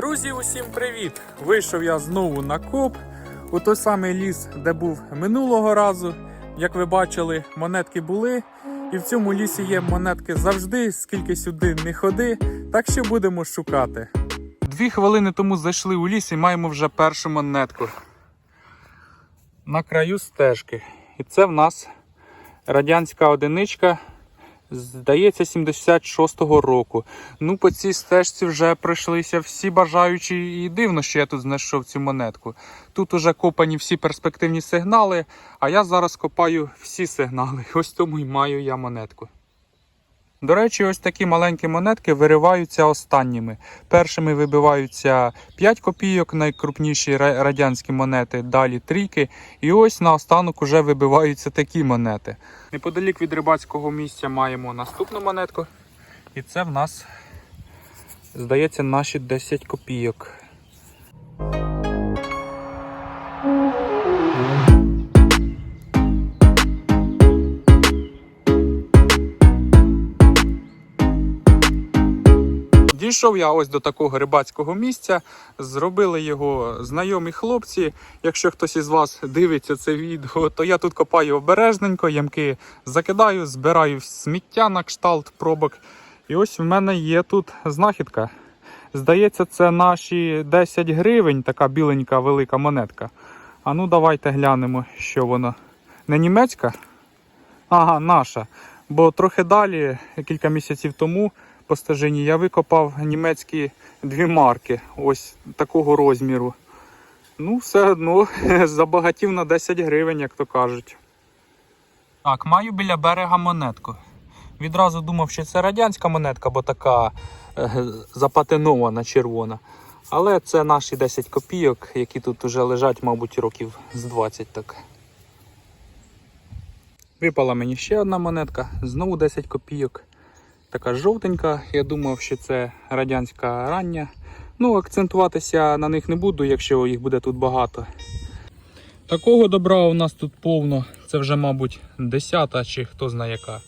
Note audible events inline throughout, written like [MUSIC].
Друзі, усім привіт! Вийшов я знову на коп у той самий ліс, де був минулого разу. Як ви бачили, монетки були, і в цьому лісі є монетки завжди, скільки сюди не ходи, так що будемо шукати. Дві хвилини тому зайшли у ліс і маємо вже першу монетку. На краю стежки. І це в нас радянська одиничка Здається, 76-го року. Ну, по цій стежці вже пройшлися всі бажаючі, і дивно, що я тут знайшов цю монетку. Тут уже копані всі перспективні сигнали, а я зараз копаю всі сигнали. [LAUGHS] Ось тому й маю я монетку. До речі, ось такі маленькі монетки вириваються останніми. Першими вибиваються 5 копійок, найкрупніші радянські монети, далі трійки. І ось наостанок уже вибиваються такі монети. Неподалік від рибацького місця маємо наступну монетку. І це в нас, здається, наші 10 копійок. Дійшов я ось до такого рибацького місця. Зробили його знайомі хлопці. Якщо хтось із вас дивиться це відео, то я тут копаю обережненько, ямки закидаю, збираю сміття на кшталт пробок. І ось в мене є тут знахідка. Здається, це наші 10 гривень, така біленька велика монетка. А ну давайте глянемо, що воно. Не німецька? Ага, наша. Бо трохи далі, кілька місяців тому, по я викопав німецькі дві марки, ось такого розміру. Ну, все одно [LAUGHS] забагатів на 10 гривень, як то кажуть. Так, маю біля берега монетку. Відразу думав, що це радянська монетка, бо така е, запатинована червона. Але це наші 10 копійок, які тут вже лежать, мабуть, років з 20 так. Випала мені ще одна монетка, знову 10 копійок. Така жовтенька. Я думав, що це радянська рання. Ну, акцентуватися на них не буду, якщо їх буде тут багато. Такого добра у нас тут повно. Це вже, мабуть, десята чи хто знає яка.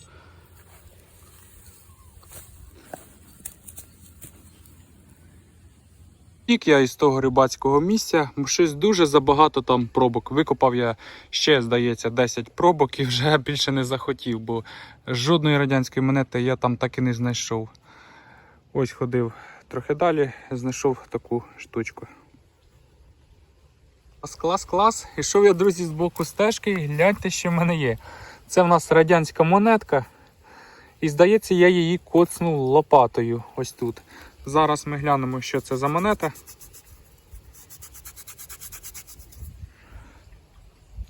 Тік я із того рибацького місця, щось дуже забагато там пробок. Викопав я ще, здається, 10 пробок і вже [LAUGHS] більше не захотів, бо жодної радянської монети я там так і не знайшов. Ось ходив трохи далі, знайшов таку штучку. Клас, клас. Ішов я, друзі, з боку стежки, гляньте, що в мене є. Це в нас радянська монетка. І здається, я її коцнув лопатою ось тут. Зараз ми глянемо, що це за монета.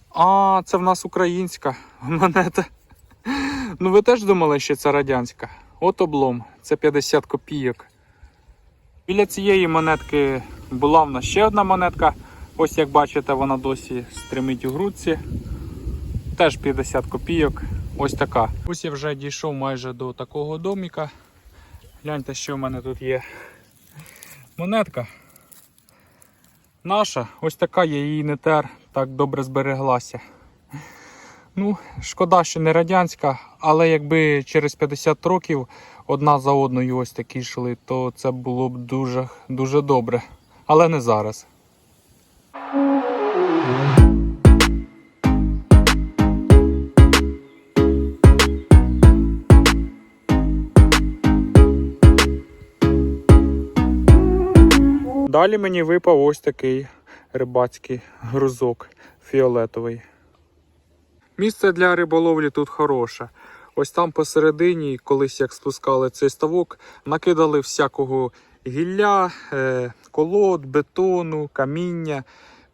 А, це в нас українська [LAUGHS] монета. Ну ви теж думали, що це радянська? От облом, це 50 копійок. Біля цієї монетки була в нас ще одна монетка. Ось як бачите, вона досі стримить у грудці. Теж 50 копійок. Ось така. Ось я вже дійшов майже до такого доміка. Гляньте, що в мене тут є. Монетка. Наша, ось така я її не тер, так добре збереглася. Ну, шкода, що не радянська, але якби через 50 років одна за одною ось такі йшли, то це було б дуже, дуже добре. Але не зараз. Далі мені випав ось такий рибацький грузок фіолетовий. Місце для риболовлі тут хороше. Ось там посередині, колись як спускали цей ставок, накидали всякого гілля, е, колод, бетону, каміння,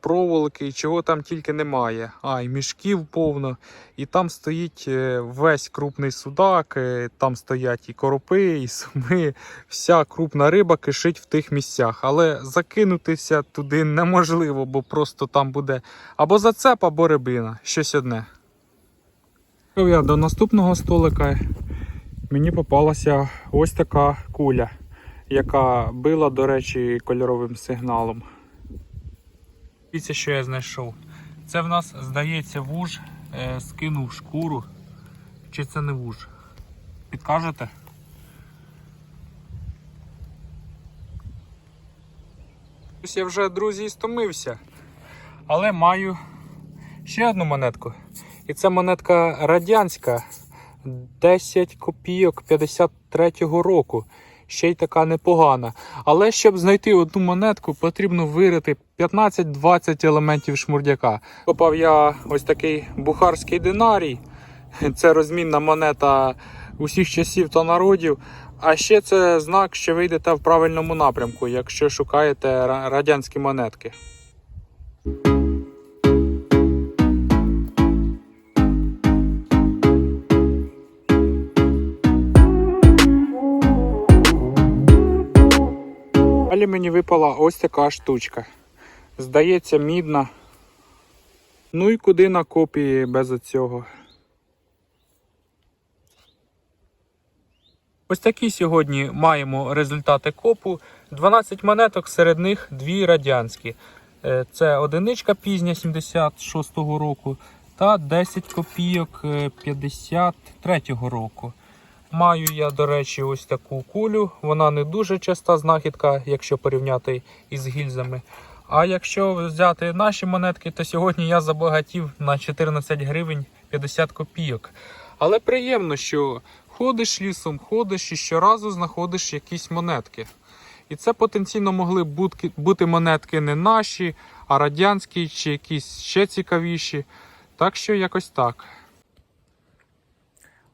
проволоки, і чого там тільки немає. А, і мішків повно. І там стоїть е, весь крупний судак, е, там стоять і коропи, і суми. Вся крупна риба кишить в тих місцях. Але закинутися туди неможливо, бо просто там буде або зацеп, або рибина. Щось одне. Я до наступного столика. Мені попалася ось така куля, яка била, до речі, кольоровим сигналом. Дивіться, що я знайшов. Це в нас, здається, вуж е, скинув шкуру. Чи це не вуж? Підкажете? Ось я вже, друзі, і стомився. Але маю ще одну монетку. І це монетка радянська 10 копійок 53-го року. Ще й така непогана. Але щоб знайти одну монетку, потрібно вирити 15-20 елементів шмурдяка. Копав я ось такий бухарський динарій. Це розмінна монета усіх часів та народів. А ще це знак, що ви йдете в правильному напрямку, якщо шукаєте радянські монетки. Далі мені випала ось така штучка. Здається, мідна. Ну і куди на копії без оцього. Ось такі сьогодні маємо результати копу. 12 монеток, серед них дві радянські. Е, Це одиничка пізня 76-го року та 10 копійок е, 53-го року. Маю я, до речі, ось таку кулю. Вона не дуже часта знахідка, якщо порівняти із гільзами. А якщо взяти наші монетки, то сьогодні я забагатів на 14 гривень 50 копійок. Але приємно, що ходиш лісом, ходиш і щоразу знаходиш якісь монетки. І це потенційно могли б бути, монетки не наші, а радянські чи якісь ще цікавіші. Так що якось так.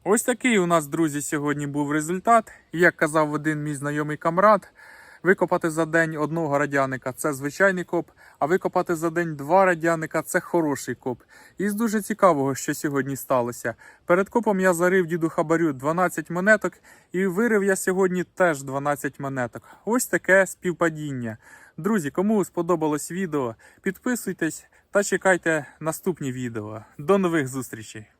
Ось такий у нас, друзі, сьогодні був результат. Як казав один мій знайомий камрад, викопати за день одного радяника це звичайний коп, а викопати за день два радяника це хороший коп. І з дуже цікавого, що сьогодні сталося. Перед копом я зарив діду хабарю 12 монеток, і вирив я сьогодні теж 12 монеток. Ось таке співпадіння. Друзі, кому сподобалось відео, підписуйтесь та чекайте наступні відео. До нових зустрічей!